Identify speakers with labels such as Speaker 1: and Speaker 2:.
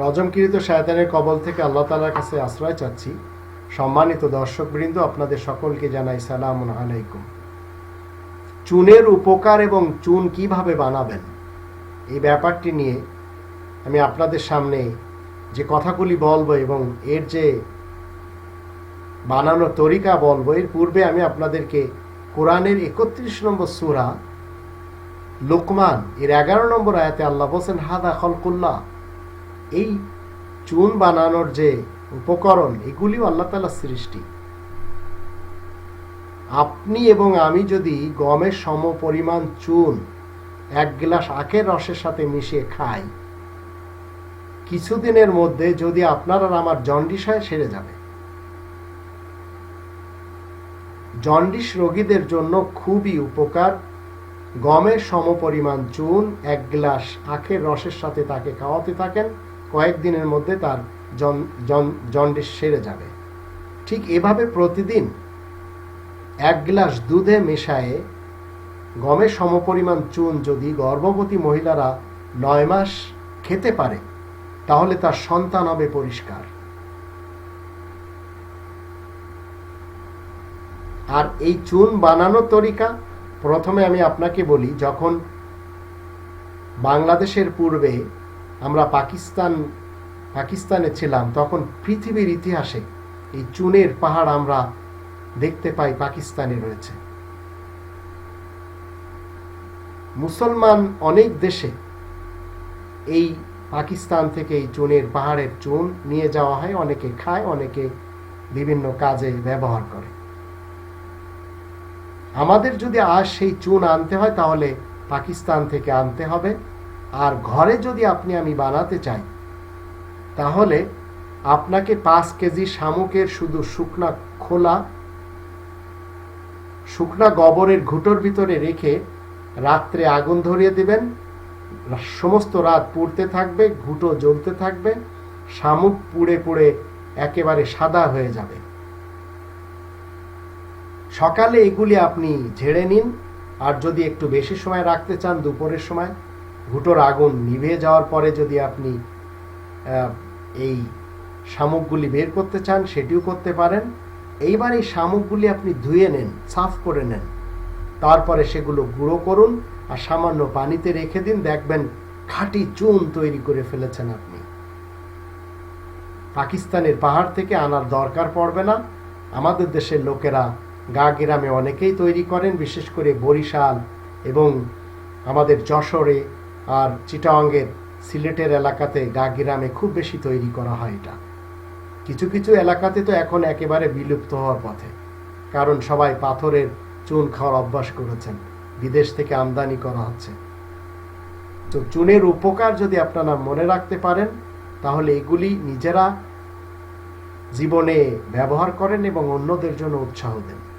Speaker 1: রজমকৃত শায়তানের কবল থেকে আল্লাহ তালার কাছে আশ্রয় চাচ্ছি। সম্মানিত দর্শকবৃন্দ, আপনাদের সকলকে জানাই সালাম আলাইকুম। চুনের উপকার এবং চুন কীভাবে বানাবেন, এই ব্যাপারটি নিয়ে আমি আপনাদের সামনে যে কথাগুলি বলব এবং এর যে বানানোর তরিকা বলব, এর পূর্বে আমি আপনাদেরকে কোরআনের একত্রিশ নম্বর সুরা লোকমান, এর এগারো নম্বর আয়াতে আল্লাহ হোসেন হাদা খলকুল্লাহ। এই চুন বানানোর যে উপকরণ, এগুলিও আল্লাহ তালা সৃষ্টি। আপনি এবং আমি যদি গমের সম পরিমাণ চুন এক গ্লাস আখের রসের সাথে মিশিয়ে খাই, কিছুদিনের মধ্যে যদি আপনার আর আমার জন্ডিস হয়, সেরে যাবে। জন্ডিস রোগীদের জন্য খুবই উপকার। গমের সমপরিমাণ চুন এক গ্লাস আখের রসের সাথে তাকে খাওয়াতে থাকেন। কয়েকদিনের মধ্যে তার জন- জন- জন্ডিস সেরে যাবে। ঠিক এভাবে প্রতিদিন এক গ্লাস দুধে মেশায়ে গমের সমপরিমাণ চুন যদি গর্ভবতী মহিলারা নয় মাস খেতে পারে, তাহলে তার সন্তান হবে পরিষ্কার। আর এই চুন বানানোর তরিকা প্রথমে আমি আপনাকে বলি, যখন বাংলাদেশের পূর্বে আমরা পাকিস্তান, পাকিস্তানে ছিলাম, তখন পৃথিবীর ইতিহাসে এই চুনের পাহাড় আমরা দেখতে পাই পাকিস্তানে রয়েছে। মুসলমান অনেক দেশে এই পাকিস্তান থেকে এই চুনের পাহাড়ের চুন নিয়ে যাওয়া হয়, অনেকে খায়, অনেকে বিভিন্ন কাজে ব্যবহার করে। আমাদের যদি আজ সেই চুন আনতে হয়, তাহলে পাকিস্তান থেকে আনতে হবে। আর ঘরে যদি আপনি আমি বানাতে চাই, তাহলে আপনাকে পাঁচ কেজি শামুকের শুধু শুকনা খোলা, শুকনা গোবরের ঘুটোর ভিতরে রেখে রাত্রে আগুন ধরিয়ে দিবেন। সমস্ত রাত পুড়তে থাকবে, ঘুটো জ্বলতে থাকবে, শামুক পুড়ে পুড়ে একেবারে সাদা হয়ে যাবে। সকালে এগুলি আপনি ঝেড়ে নিন, আর যদি একটু বেশি সময় রাখতে চান দুপুরের সময় ঘুটোর আগুন নিভে যাওয়ার পরে যদি আপনি এই শামুকগুলি বের করতে চান, সেটিও করতে পারেন। এইবার এই শামুকগুলি আপনি ধুয়ে নেন, সাফ করে নেন। তারপরে সেগুলো গুঁড়ো করুন আর সামান্য পানিতে রেখে দিন। দেখবেন খাঁটি চুন তৈরি করে ফেলেছেন আপনি। পাকিস্তানের পাহাড় থেকে আনার দরকার পড়বে না। আমাদের দেশের লোকেরা গা গ্রামে অনেকেই তৈরি করেন, বিশেষ করে বরিশাল এবং আমাদের যশোরে আর চিটাঙ্গের সিলেটের এলাকাতে গা গ্রামে খুব বেশি তৈরি করা হয় এটা। কিছু কিছু এলাকাতে তো এখন একেবারে বিলুপ্ত হওয়ার পথে, কারণ সবাই পাথরের চুন খাওয়ার অভ্যাস করেছেন, বিদেশ থেকে আমদানি করা হচ্ছে। তো চুনের উপকার যদি আপনারা মনে রাখতে পারেন, তাহলে এগুলি নিজেরা জীবনে ব্যবহার করেন এবং অন্যদের জন্য উৎসাহ দেন।